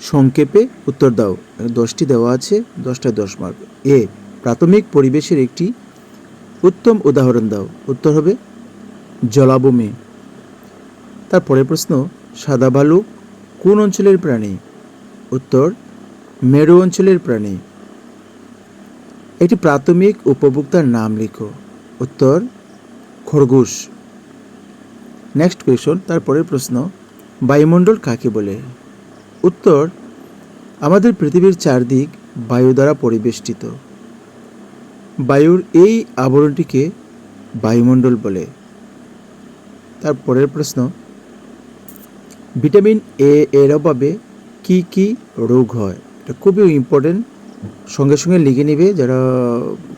সংক্ষেপে উত্তর দাও। দশটি দেওয়া আছে, দশটায় দশ মার্ক এ, প্রাথমিক পরিবেশের একটি উত্তম উদাহরণ দাও। উত্তর হবে, জলাভূমি। তারপরের প্রশ্ন, সাদা ভালুক কোন অঞ্চলের প্রাণী? উত্তর, মেরু অঞ্চলের প্রাণী। একটি প্রাথমিক উপভোক্তার নাম লিখো। উত্তর, খরগোশ। নেক্সট কোয়েশন তারপরের প্রশ্ন, বায়ুমণ্ডল কাকে বলে? উত্তর, আমাদের পৃথিবীর চারদিক বায়ু দ্বারা পরিবেষ্টিত। বায়ুর এই আবরণটিকে বায়ুমণ্ডল বলে। তারপরের প্রশ্ন, ভিটামিন এ এর অভাবে কি কি রোগ হয়? এটা খুবই ইম্পর্টেন্ট সঙ্গে সঙ্গে লিখে নেবে যারা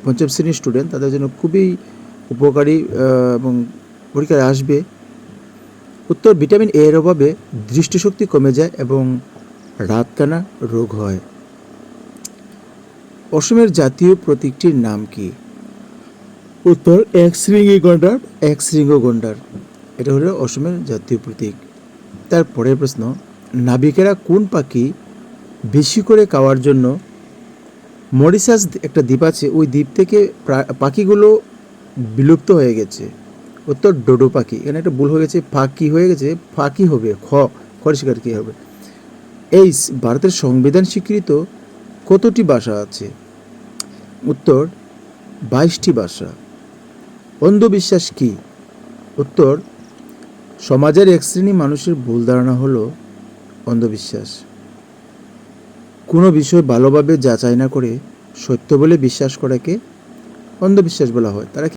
পঞ্চম শ্রেণির স্টুডেন্ট তাদের জন্য খুবই উপকারী এবং পরীক্ষায় আসবে। উত্তর, ভিটামিন এ এর অভাবে দৃষ্টিশক্তি কমে যায় এবং রাতকানা রোগ হয়। অসমের জাতীয় প্রতীকটির নাম কি? উত্তর এক শৃঙ্গি গন্ডার। এক শৃঙ্গ গন্ডার। এটা হলো অসমের জাতীয় প্রতীক। তারপরের প্রশ্ন নাবিকেরা কোন পাখি বেশি করে খাওয়ার জন্য মরিশাস একটা দ্বীপ আছে ওই দ্বীপ থেকে পাখিগুলো বিলুপ্ত হয়ে গেছে। উত্তর ডোডো পাখি। এখানে একটা ভুল হয়ে গেছে ফাঁকি হয়ে গেছে ফাঁকি হবে খ খড় শিকার কি হবে? এই ভারতের সংবিধান স্বীকৃত কতটি ভাষা আছে? উত্তর, বাইশটি ভাষা। অন্ধবিশ্বাস কি? উত্তর, সমাজের এক শ্রেণি মানুষের ভুল ধারণা হল অন্ধবিশ্বাস। কোনো বিষয় ভালোভাবে যাচাই না করে সত্য বলে বিশ্বাস করাকে অন্ধবিশ্বাস বলা হয়। তারা